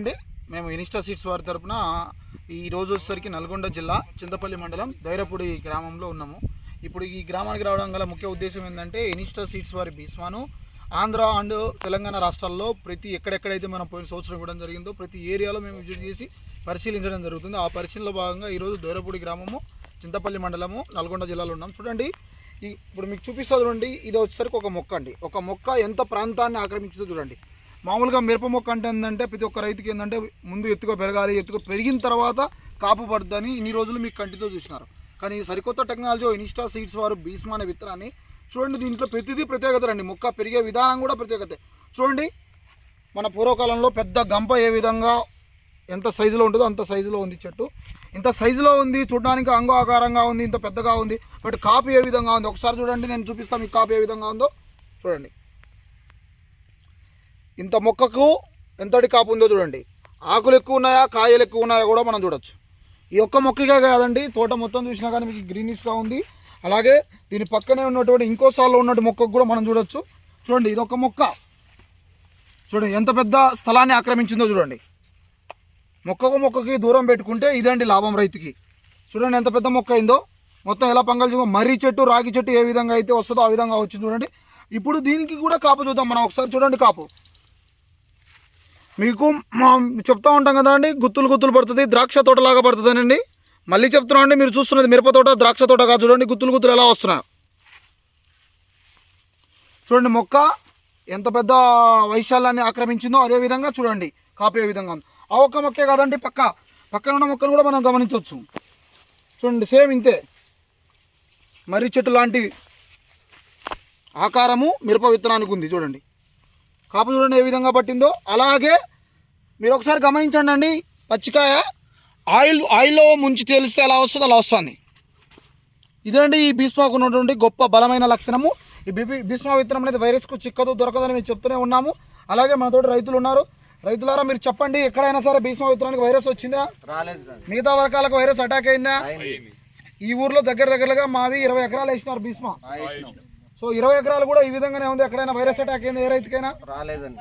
అండి మేము ఇనిస్టా సీట్స్ వారి తరపున ఈ రోజు వచ్చేసరికి నల్గొండ జిల్లా చింతపల్లి మండలం దైరపూడి గ్రామంలో ఉన్నాము. ఇప్పుడు ఈ గ్రామానికి రావడం గల ముఖ్య ఉద్దేశం ఏంటంటే ఇనిస్టా సీట్స్ వారి భీస్మాను ఆంధ్ర అండ్ తెలంగాణ రాష్ట్రాల్లో ప్రతి ఎక్కడెక్కడైతే మనం పోయిన సంవత్సరం ఇవ్వడం జరిగిందో ప్రతి ఏరియాలో మేము విజిట్ చేసి పరిశీలించడం జరుగుతుంది. ఆ పరిశీలనలో భాగంగా ఈరోజు దైరపూడి గ్రామము చింతపల్లి మండలము నల్గొండ జిల్లాలో ఉన్నాం. చూడండి ఇప్పుడు మీకు చూపిస్తా చూడండి ఇది వచ్చేసరికి ఒక మొక్క అండి. ఒక మొక్క ఎంత ప్రాంతాన్ని ఆక్రమించిందో చూడండి. మామూలుగా మిరప మొక్క అంటే ఏంటంటే ప్రతి ఒక్క రైతుకి ఏంటంటే ముందు ఎత్తుగా పెరగాలి ఎత్తుగా పెరిగిన తర్వాత కాపు పడుతుందని ఇన్ని రోజులు మీకు కంటితో చూసినారు. కానీ సరికొత్త టెక్నాలజీ ఇన్స్టా సీడ్స్ వారు భీస్మా అనే విత్తనాన్ని చూడండి దీంట్లో ప్రతిదీ ప్రత్యేకత రండి. మొక్క పెరిగే విధానం కూడా ప్రత్యేకత. చూడండి మన పూర్వకాలంలో పెద్ద గంప ఏ విధంగా ఎంత సైజులో ఉంటుందో అంత సైజులో ఉంది చెట్టు. ఇంత సైజులో ఉంది చూడడానికి అంగ ఆకారంగా ఉంది ఇంత పెద్దగా ఉంది. బట్ కాపు ఏ విధంగా ఉంది ఒకసారి చూడండి నేను చూపిస్తాను మీకు కాపు ఏ విధంగా ఉందో. చూడండి. ఇంత మొక్కకు ఎంతటి కాపు ఉందో చూడండి. ఆకులు ఎక్కువ ఉన్నాయా కాయలు ఎక్కువ ఉన్నాయా కూడా మనం చూడొచ్చు. ఈ ఒక్క మొక్కగా కాదండి తోట మొత్తం చూసినా కానీ మీకు గ్రీనిష్గా ఉంది. అలాగే దీని పక్కనే ఉన్నటువంటి ఇంకో సార్లో ఉన్నటువంటి మొక్కకు కూడా మనం చూడొచ్చు. చూడండి ఇది ఒక మొక్క. చూడండి ఎంత పెద్ద స్థలాన్ని ఆక్రమించిందో చూడండి. మొక్కకు మొక్కకి దూరం పెట్టుకుంటే ఇదండి లాభం రైతుకి. చూడండి ఎంత పెద్ద మొక్క అయిందో. మొత్తం ఎలా పంగలు చూద్దాం. మర్రి చెట్టు రాగి చెట్టు ఏ విధంగా అయితే వస్తుందో ఆ విధంగా వచ్చింది చూడండి. ఇప్పుడు దీనికి కూడా కాపు చూద్దాం మనం. ఒకసారి చూడండి కాపు. మీకు మా చెప్తా ఉంటాం కదా అండి గుత్తులు గుత్తులు పడుతుంది ద్రాక్ష తోటలాగా పడుతుందండి మళ్ళీ చెప్తున్నాం అండి మీరు చూస్తున్నది మిరప తోట ద్రాక్ష తోట కాదు చూడండి గుత్తులు గుత్తులు ఎలా వస్తున్నాయి. చూడండి మొక్క ఎంత పెద్ద వైశాల్యాన్ని ఆక్రమించిందో అదే విధంగా చూడండి కాపే విధంగా ఉంది. ఆ ఒక్క మొక్కే కాదండి పక్క పక్కన ఉన్న మొక్కను కూడా మనం గమనించవచ్చు. చూడండి సేమ్ ఇంతే. మర్రి చెట్టు లాంటి ఆకారము మిరప విత్తనానికి ఉంది చూడండి. కాపు చూడండి ఏ విధంగా పట్టిందో అలాగే మీరు ఒకసారి గమనించండి అండి పచ్చికాయ ఆయిల్ ఆయిల్లో ముంచి తేలిస్తే ఎలా వస్తుందో అలా వస్తుంది. ఇదండి ఈ భీష్మాకు ఉన్నటువంటి గొప్ప బలమైన లక్షణము. ఈ బి భీష్మా విత్తనం అనేది వైరస్కు చిక్కదు దొరకదని మేము చెప్తూనే ఉన్నాము. అలాగే మనతోటి రైతులు ఉన్నారు. రైతులారా మీరు చెప్పండి ఎక్కడైనా సరే భీష్మా విత్తనానికి వైరస్ వచ్చిందా? రాలేదు మిగతా వర్గాలకు వైరస్ అటాక్ అయిందా? ఈ ఊర్లో దగ్గర దగ్గరగా మావి ఇరవై ఎకరాలు వేసినారు భీష్మా. సో ఇరవై ఎకరాలు కూడా ఈ విధంగానే ఉంది. ఎక్కడైనా వైరస్ అటాక్ అయింది ఏ రైతుకైనా? రాలేదండి.